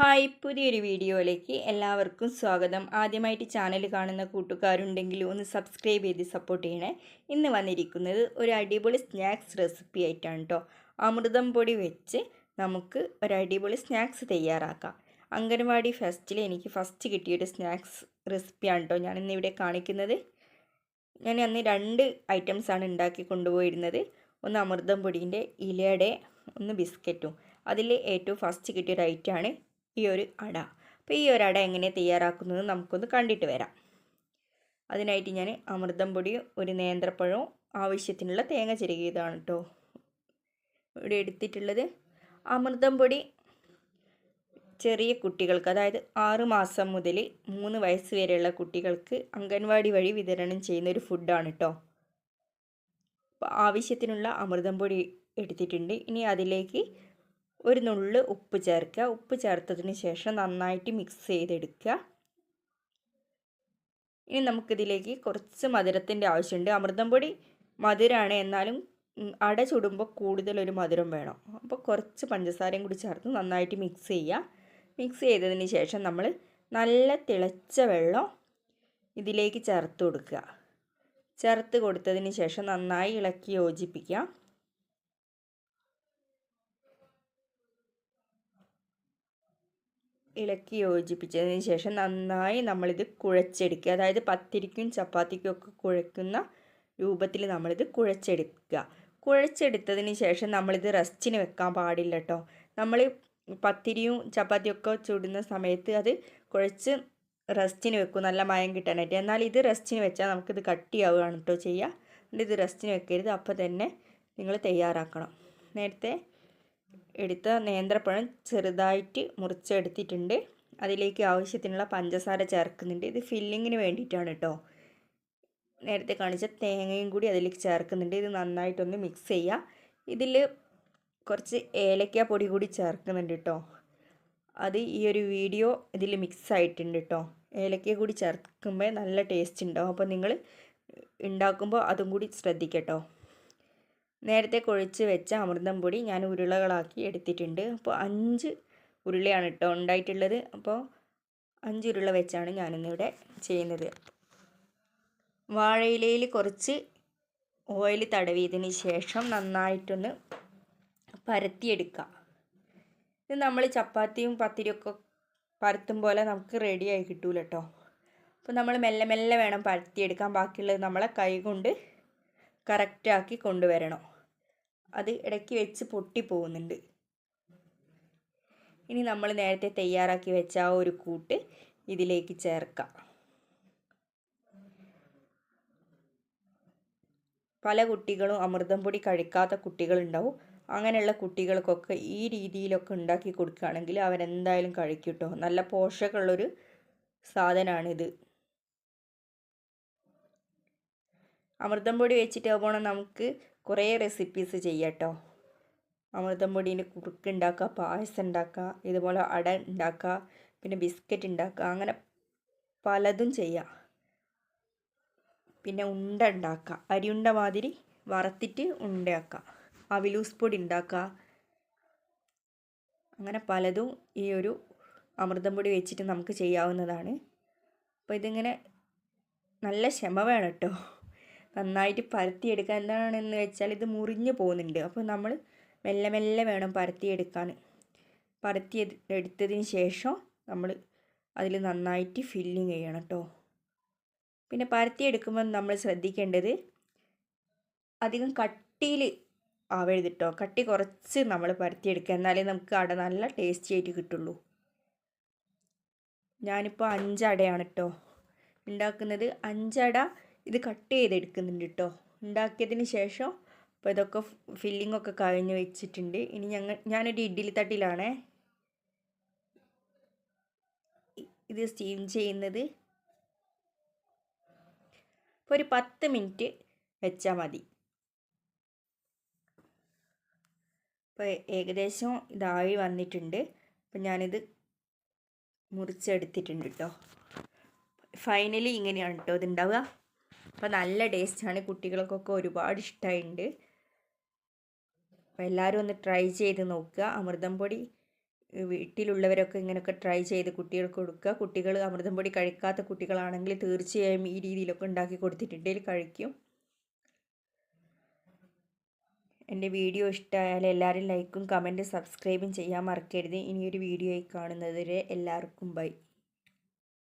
Hi പുതിയൊരു വീഡിയോയിലേക്ക് എല്ലാവർക്കും സ്വാഗതം. ആദ്യമായിട്ട് ചാനൽ കാണുന്ന കൂട്ടുകാരുണ്ടെങ്കിൽ ഒന്ന് സബ്സ്ക്രൈബ് ചെയ്ത് സപ്പോർട്ട് ചെയ്യണേ. ഇന്ന് വന്നിരിക്കുന്നത് ഒരു അടിപൊളി സ്നാക്സ് റെസിപ്പി ആയിട്ടാണ് കേട്ടോ അമൃതം പൊടി വെച്ച് നമുക്ക് ഒരു അടിപൊളി സ്നാക്സ് തയ്യാറാക്കാം. അംഗൻവാടി ഫെസ്റ്റിൽ എനിക്ക് ഫസ്റ്റ് കിട്ടിയൊരു സ്നാക്സ് റെസിപ്പിയാണ് കേട്ടോ ഞാൻ ഇന്നിവിടെ കാണിക്കുന്നത്. ഞാൻ അന്ന് രണ്ട് ഐറ്റംസാണ് ഉണ്ടാക്കി കൊണ്ടുപോയിരുന്നത്. ഒന്ന് അമൃതം പൊടിന്റെ ഇലയുടെ ഒന്ന് ബിസ്ക്കറ്റും അതിൽ ഏറ്റവും ഫസ്റ്റ് കിട്ടിയൊരു ഐറ്റമാണ് ഈ ഒരു അട. അപ്പോൾ ഈ ഒരു അട എങ്ങനെ തയ്യാറാക്കുന്നത് നമുക്കൊന്ന് കണ്ടിട്ട് വരാം. അതിനായിട്ട് ഞാൻ അമൃതം പൊടിയും ഒരു നേന്ത്രപ്പഴവും ആവശ്യത്തിനുള്ള തേങ്ങ ചിരകിയതാണ് കേട്ടോ. ഇവിടെ എടുത്തിട്ടുള്ളത് അമൃതം പൊടി. ചെറിയ കുട്ടികൾക്ക് അതായത് ആറ് മാസം മുതൽ മൂന്ന് വയസ്സ് വരെയുള്ള കുട്ടികൾക്ക് അംഗൻവാടി വഴി വിതരണം ചെയ്യുന്ന ഒരു ഫുഡാണ് കേട്ടോ. അപ്പോൾ ആവശ്യത്തിനുള്ള അമൃതം പൊടി എടുത്തിട്ടുണ്ട്. ഇനി അതിലേക്ക് ഒരു നുള്ള് ഉപ്പ് ചേർക്കുക. ഉപ്പ് ചേർത്തതിന് ശേഷം നന്നായിട്ട് മിക്സ് ചെയ്തെടുക്കുക. ഇനി നമുക്കിതിലേക്ക് കുറച്ച് മധുരത്തിന്റെ ആവശ്യമുണ്ട്. അമൃതം പൊടി മധുരമാണ് എന്നാലും അട ചുടുമ്പോൾ കൂടുതലൊരു മധുരം വേണം. അപ്പോൾ കുറച്ച് പഞ്ചസാരയും കൂടി ചേർത്ത് നന്നായിട്ട് മിക്സ് ചെയ്യുക. മിക്സ് ചെയ്തതിന് ശേഷം നമ്മൾ നല്ല തിളച്ച വെള്ളം ഇതിലേക്ക് ചേർത്ത് കൊടുക്കുക. ചേർത്ത് കൊടുത്തതിന് ശേഷം നന്നായി ഇളക്കി യോജിപ്പിക്കുക. ഇളക്കി യോജിപ്പിച്ചതിന് ശേഷം നന്നായി നമ്മളിത് കുഴച്ചെടുക്കുക. അതായത് പത്തിരിക്കും ചപ്പാത്തിക്കും ഒക്കെ കുഴക്കുന്ന രൂപത്തിൽ നമ്മളിത് കുഴച്ചെടുക്കുക. കുഴച്ചെടുത്തതിന് ശേഷം നമ്മളിത് റെസ്റ്റിന് വെക്കാൻ പാടില്ല കേട്ടോ നമ്മൾ പത്തിരിയും ചപ്പാത്തിയും ഒക്കെ ചുടുന്ന സമയത്ത് അത് കുഴച്ച് റെസ്റ്റിന് വെക്കും. നല്ല മയം കിട്ടാനായിട്ട്. എന്നാൽ ഇത് റെസ്റ്റിന് വെച്ചാൽ നമുക്കിത് കട്ടിയാവുകയാണ് കേട്ടോ ചെയ്യുക എന്നിട്ട് ഇത് റെസ്റ്റിന് വെക്കരുത്. അപ്പോൾ തന്നെ നിങ്ങൾ തയ്യാറാക്കണം. നേരത്തെ എടുത്ത നേന്ത്രപ്പഴം ചെറുതായിട്ട് മുറിച്ചെടുത്തിട്ടുണ്ട്. അതിലേക്ക് ആവശ്യത്തിനുള്ള പഞ്ചസാര ചേർക്കുന്നുണ്ട്. ഇത് ഫില്ലിങ്ങിന് വേണ്ടിയിട്ടാണ് കേട്ടോ നേരത്തെ കാണിച്ച തേങ്ങയും കൂടി അതിലേക്ക് ചേർക്കുന്നുണ്ട്. ഇത് നന്നായിട്ടൊന്ന് മിക്സ് ചെയ്യുക ഇതിൽ കുറച്ച് ഏലക്ക പൊടി കൂടി ചേർക്കുന്നുണ്ട് കേട്ടോ അത് ഈ ഒരു വീഡിയോ ഇതിൽ മിക്സ് ആയിട്ടുണ്ട് കേട്ടോ ഏലക്ക കൂടി ചേർക്കുമ്പോൾ നല്ല ടേസ്റ്റ് ഉണ്ടാവും. അപ്പോൾ നിങ്ങൾ ഉണ്ടാക്കുമ്പോൾ അതും കൂടി ശ്രദ്ധിക്കട്ടോ. നേരത്തെ കുഴച്ച് വെച്ച അമൃതം പൊടി ഞാൻ ഉരുളകളാക്കി എടുത്തിട്ടുണ്ട്. അപ്പോൾ അഞ്ച് ഉരുളയാണ് കേട്ടോ ഉണ്ടായിട്ടുള്ളത്. അപ്പോൾ അഞ്ച് ഉരുള വെച്ചാണ് ഞാനിന്നിവിടെ ചെയ്യുന്നത്. വാഴയിലയിൽ കുറച്ച് ഓയിൽ തടവിയതിന് ശേഷം നന്നായിട്ടൊന്ന് പരത്തിയെടുക്കുക. ഇത് നമ്മൾ ചപ്പാത്തിയും പത്തിരിയൊക്കെ പരത്തും പോലെ നമുക്ക് റെഡിയായി കിട്ടൂല കേട്ടോ. അപ്പോൾ നമ്മൾ മെല്ലെ മെല്ലെ വേണം പരത്തിയെടുക്കാൻ. ബാക്കിയുള്ളത് നമ്മളെ കൈ കൊണ്ട് കറക്റ്റാക്കി കൊണ്ടുവരണം. അത് ഇടയ്ക്ക് വെച്ച് പൊട്ടിപ്പോകുന്നുണ്ട് ഇനി നമ്മൾ നേരത്തെ തയ്യാറാക്കി വെച്ച ആ ഒരു കൂട്ട് ഇതിലേക്ക് ചേർക്കാം. പല കുട്ടികളും അമൃതം പൊടി കഴിക്കാത്ത കുട്ടികളുണ്ടാവും. അങ്ങനെയുള്ള കുട്ടികൾക്കൊക്കെ ഈ രീതിയിലൊക്കെ ഉണ്ടാക്കി കൊടുക്കുകയാണെങ്കിൽ അവരെന്തായാലും കഴിക്കും കേട്ടോ. നല്ല പോഷകമുള്ളൊരു സാധനമാണിത്. അമൃതം പൊടി വെച്ചിട്ട് പോകണം നമുക്ക് കുറേ റെസിപ്പീസ് ചെയ്യാട്ടോ. അമൃതം പൊടീന്റെ കുറുക്ക് ഉണ്ടാക്കുക പായസം ഉണ്ടാക്കുക ഇതുപോലെ അട ഉണ്ടാക്കുക പിന്നെ ബിസ്ക്കറ്റ് ഉണ്ടാക്കുക അങ്ങനെ പലതും ചെയ്യാം. പിന്നെ ഉണ്ട ഉണ്ടാക്കുക അരിയുണ്ട മാതിരി വറുത്തിട്ട് ഉണ്ടയാക്കുക അവിലൂസ് പൊടി ഉണ്ടാക്കുക അങ്ങനെ പലതും ഈ ഒരു അമൃതം പൊടി വെച്ചിട്ട് നമുക്ക് ചെയ്യാവുന്നതാണ്. അപ്പോൾ ഇതിങ്ങനെ നല്ല ക്ഷമ വേണം കേട്ടോ നന്നായിട്ട് പരത്തിയെടുക്കാൻ എന്താണെന്ന് വെച്ചാൽ ഇത് മുറിഞ്ഞു പോകുന്നുണ്ട്. അപ്പോൾ നമ്മൾ മെല്ലെ മെല്ലെ വേണം പരത്തിയെടുക്കാൻ. പരത്തി എടുത്തതിന് ശേഷം നമ്മൾ അതിൽ നന്നായിട്ട് ഫില്ലിങ് ചെയ്യണം കേട്ടോ. പിന്നെ പരത്തിയെടുക്കുമ്പോൾ നമ്മൾ ശ്രദ്ധിക്കേണ്ടത് അധികം കട്ടിയിൽ ആവരുത് കേട്ടോ. കട്ടി കുറച്ച് നമ്മൾ പരത്തിയെടുക്കുക. എന്നാലേ നമുക്ക് അട നല്ല ടേസ്റ്റി ആയിട്ട് കിട്ടുള്ളൂ. ഞാനിപ്പോൾ അഞ്ചടയാണ് കേട്ടോ. ഉണ്ടാക്കുന്നത് അഞ്ചട ഇത് കട്ട് ചെയ്തെടുക്കുന്നുണ്ട് കേട്ടോ ഉണ്ടാക്കിയതിന് ശേഷം അപ്പോൾ ഇതൊക്കെ ഫില്ലിംഗ് ഒക്കെ കഴിഞ്ഞ് വെച്ചിട്ടുണ്ട്. ഇനി ഞങ്ങൾ ഞാനൊരു ഇഡ്ഡലി തട്ടിലാണ്. ഇത് സ്റ്റീം ചെയ്യുന്നത്. ഇപ്പോൾ ഒരു പത്ത് മിനിറ്റ് വെച്ചാൽ മതി. ഇപ്പോൾ ഏകദേശം ഇതായി വന്നിട്ടുണ്ട്. അപ്പം ഞാനിത് മുറിച്ചെടുത്തിട്ടുണ്ട് കേട്ടോ ഫൈനലി ഇങ്ങനെയാണ് കേട്ടോ ഇതുണ്ടാവുക അപ്പോൾ നല്ല ടേസ്റ്റാണ് കുട്ടികൾക്കൊക്കെ ഒരുപാട് ഇഷ്ടമായിട്ടുണ്ട് അപ്പോൾ എല്ലാവരും ഒന്ന് ട്രൈ ചെയ്ത് നോക്കുക. അമൃതം പൊടി വീട്ടിലുള്ളവരൊക്കെ ഇങ്ങനെയൊക്കെ ട്രൈ ചെയ്ത് കുട്ടികൾക്ക് കൊടുക്കുക. കുട്ടികൾ അമൃതം പൊടി കഴിക്കാത്ത കുട്ടികളാണെങ്കിൽ തീർച്ചയായും ഈ രീതിയിലൊക്കെ ഉണ്ടാക്കി കൊടുത്തിട്ടുണ്ടെങ്കിൽ കഴിക്കും. എന്റെ വീഡിയോ ഇഷ്ടമായാൽ എല്ലാവരും ലൈക്കും കമന്റും സബ്സ്ക്രൈബും ചെയ്യാൻ മറക്കരുത്. ഇനിയൊരു വീഡിയോയിൽ കാണുന്നതുവരെ എല്ലാവർക്കും ബൈ